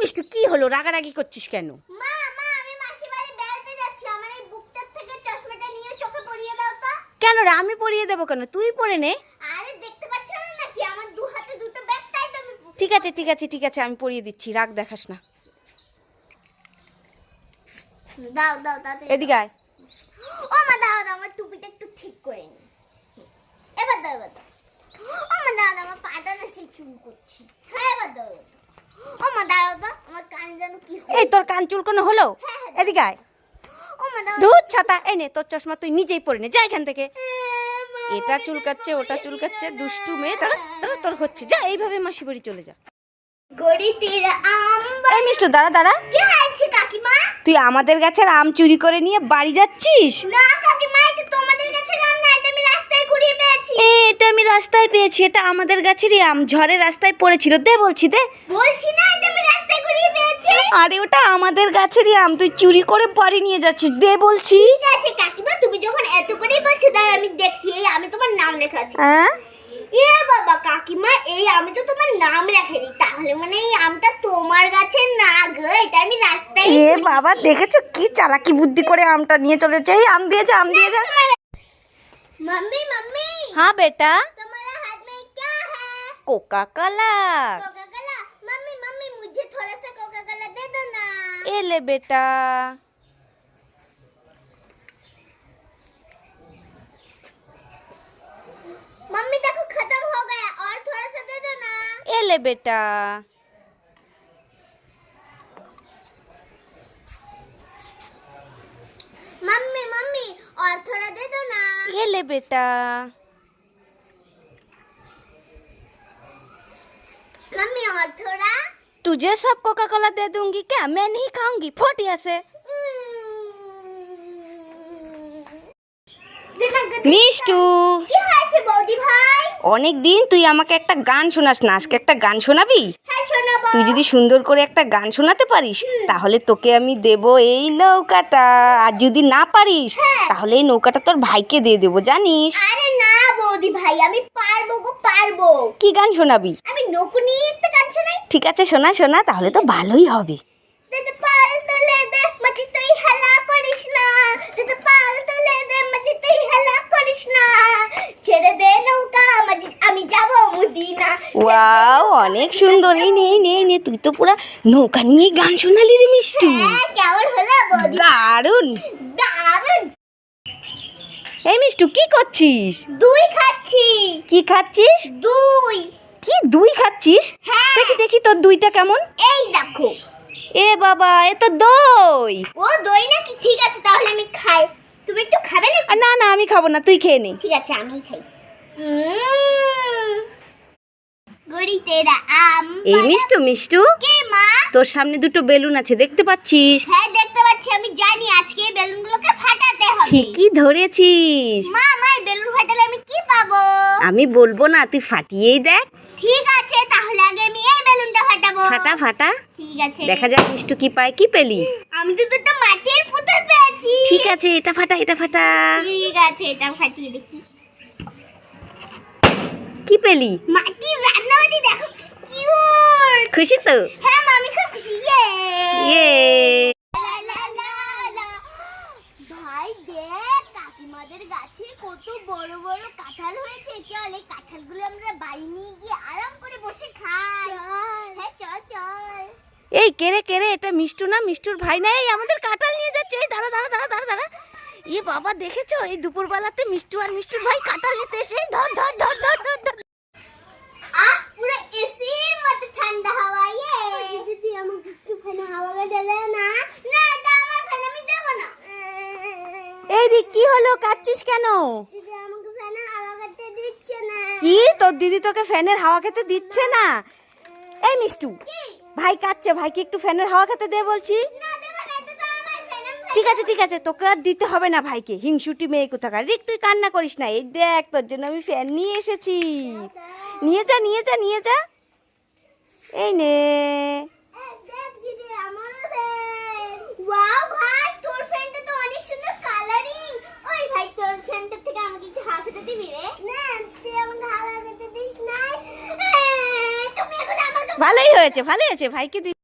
মিষ্টু কি হলো? রাগারাগি করছিস কেন? মা মা আমি মাসি বাড়ি বেড়াতে যাচ্ছি। আমার এই বুকটার থেকে চশমাটা নিয়ে চোখে পরিয়ে দাও তো। কেন রে? আমি পরিয়ে দেবো কেন? তুই পরে নে। আরে দেখতে পাচ্ছ না নাকি? আমার দু হাতে দুটো ব্যাগ তাই তো আমি ঠিক আছে ঠিক আছে ঠিক আছে আমি পরিয়ে দিচ্ছি। রাগ দেখাস না। দাও দাও এদিকে আয়। ও মা দাও দাও আমার টুপিটা একটু ঠিক করে নি। এবার দাও এবার দাও। ও মা দাও আমার পাটা না সেই চুল করছে। হ্যাঁ এবার দাও। ও মা দাও দাও আমার কান যেন কি হলো। এই তোর কান চুল চুলকানো হলো? হ্যাঁ, হ্যাঁ, এদিকে আয়। ধুত ছাতা এই নে তোর চশমা তুই নিজেই পরে নে যা এখান থেকে। এটা চুলকাচ্ছে ওটা চুলকাচ্ছে দুষ্টু মেয়ে তারা তারা তোর হচ্ছে। যা এইভাবে মাসি বাড়ি চলে যা। এই মিষ্টু দাঁড়া দাঁড়া। তুই আমাদের গাছের আম চুরি করে নিয়ে বাড়ি যাচ্ছিস? না কাকিমা এটা তোমাদের কাছে নাম না এটা আমি রাস্তায় কুড়িয়ে পেয়েছি এ, এটা আমি রাস্তায় পেয়েছি এটা আমাদের গাছেরই আম ঝড়ে রাস্তায় পড়েছিল। দে বলছি দে। বলছি না এটা আমি রাস্তায় কুড়িয়ে পেয়েছি। আরে ওটা আমাদের গাছেরই আম তুই চুরি করে বাড়ি নিয়ে যাচ্ছিস। দে বলছি। ঠিক আছে কাকিমা তুমি যখন এত করেই বলছো তাই আমি দেখছি এই আমি তোমার নাম লেখা আছে হ্যাঁ? এ বাবা কাকিমা এই আমি তো তোমার নাম লেখেনি তাহলে মানে এই আমটা তোমার গাছে না গো এটা আমি রাস্তায় এ বাবা দেখেছ কি চালাকি বুদ্ধি করে আমটা নিয়ে চলেছে? এই আম দিয়ে যা আম দিয়ে যা मम्मी मम्मी! हाँ बेटा? तुम्हारे हाथ में क्या है? Coca Cola Coca Cola mummy mummy मुझे थोड़ा सा कोका कोला दे दो ना। ले बेटा। मम्मी देखो खत्म हो गया। और थोड़ा सा दे दो ना। ये ले बेटा। ना এলে বেটা मम्मी और थोड़ा तुझे सब कोका कोला दे दूंगी क्या मैं नहीं खाऊंगी फोटिया से মিষ্টু কি হয়েছে বৌদি ভাই অনেক দিন তুই আমাকে একটা গান শোনাস না আজকে একটা গান শোনাবি হ্যাঁ শোনাবো তুই যদি সুন্দর করে একটা গান শোনাতে পারিস তাহলে তোকে আমি দেব এই নৌকাটা। আর যদি না পারিস হ্যাঁ। তাহলে এই নৌকাটা তোর ভাইকে দিয়ে দেবো জানিস? আরে না বৌদি ভাই আমি পারব গো পারব। কি গান শোনাবি? আমি নৌকো নিয়ে একটা গান শোনাই। ঠিক আছে শোনা শোনা তাহলে তো ভালোই হবে দিদি পাল তুলে দে মাঝি তুই হেলা করিস না দিদি পাল তুলে দে মাঝি তুই হেলা করিস না ছেড়ে দে নৌকা মাঝি আমি যাব মুদিনা ওয়াও অনেক সুন্দর। এই নে নে নে তুই তো পুরা নৌকা নিয়ে গান শোনালি রে মিষ্টু। হ্যাঁ, কেমন হলো দারুণ। দারুণ। এই মিষ্টু কি করছিস? দুই খাচ্ছি। কি খাচ্ছিস? দুই। কি দুই খাচ্ছিস? হ্যাঁ। দেখি দেখি তোর দুইটা কেমন। এই দেখো। এ বাবা এ তো দই। ও দই নাকি? ঠিক আছে তাহলে আমি খাই। তুমি একটু খাবে না না না আমি খাব না তুই খেয়ে নে। ঠিক আছে আমি খাই। এই মিষ্টু মিষ্টু। তোর সামনে দুটো বেলুন আছে দেখতে পাচ্ছিস? হ্যাঁ দেখতে পাচ্ছি আমি জানি আজকে এই বেলুনগুলোকে ফাটাতে হবে। ঠিকই ধরেছিস। মা মা এই বেলুন ফাটালে আমি কি পাবো? আমি বলব না তুই ফাটিয়েই দেখ। ঠিক আছে তাহলে আগে আমি এই বেলুনটা ফাটাবো। ফাটা ফাটা। ঠিক আছে। দেখা যাক মিষ্টু কি পায় কি পেলি? আমি তো দুটো মাটির পুতুল পেয়েছি। ঠিক আছে এটা ফাটা এটা ফাটা। ঠিক আছে এটা ফাটিয়ে দেখি। কি পেলি? মাটির রান্নাবাটি দেখো কি কিউট খুশি তো? হ্যাঁ মা, আমি খুব খুশি ইয়ে ইয়ে লা, লা, লা, লা। ভাই দেখ কাকিমাদের গাছে কত বড় বড় কাঁঠাল হয়েছে। চল এই কাঁঠালগুলো আমরা বাড়ি নিয়ে গিয়ে আরাম করে বসে খাই। হ্যাঁ চল চল। এই কেরে কেরে এটা মিষ্টু না? মিষ্টুর ভাই না? এই আমাদের কাঁঠাল নিয়ে যাচ্ছে। এই দাঁড়া দাঁড়া দাঁড়া দাঁড়া দাঁড়া। ইয়ে বাবা দেখেছ? এই দুপুরবেলাতে মিষ্টু আর মিষ্টুর ভাই কাঁঠাল নিতে এসে ধর ধর ধর ধর ধর ধর আহ পুরো এসির মতো ঠান্ডা হাওয়া ইয়ে দিদি আমাকে একটু ফ্যানে হাওয়া দেবে না না এটা আমার ফ্যান আমি দেব না এই রে কি হলো? কাচ্ছিস কেন? কি? তোর দিদি তোকে ফ্যানের হাওয়া খেতে দিচ্ছে না? এই মিষ্টু ভাই কাচ্ছে ভাইকে একটু ফ্যানের হাওয়া খেতে দে বলছি। ঠিক আছে ঠিক আছে তোকে আর দিতে হবে না ভাইকে। হিংসুটি মেয়ে কোথাকার? রিক তুই কান্না করিস না। এই দেখ তোর জন্য আমি ফ্যান নিয়ে এসেছি। নিয়ে যা নিয়ে যা নিয়ে যা। এই নে। ভালোই হয়েছে ভালোই হয়েছে। ভাইকে দিই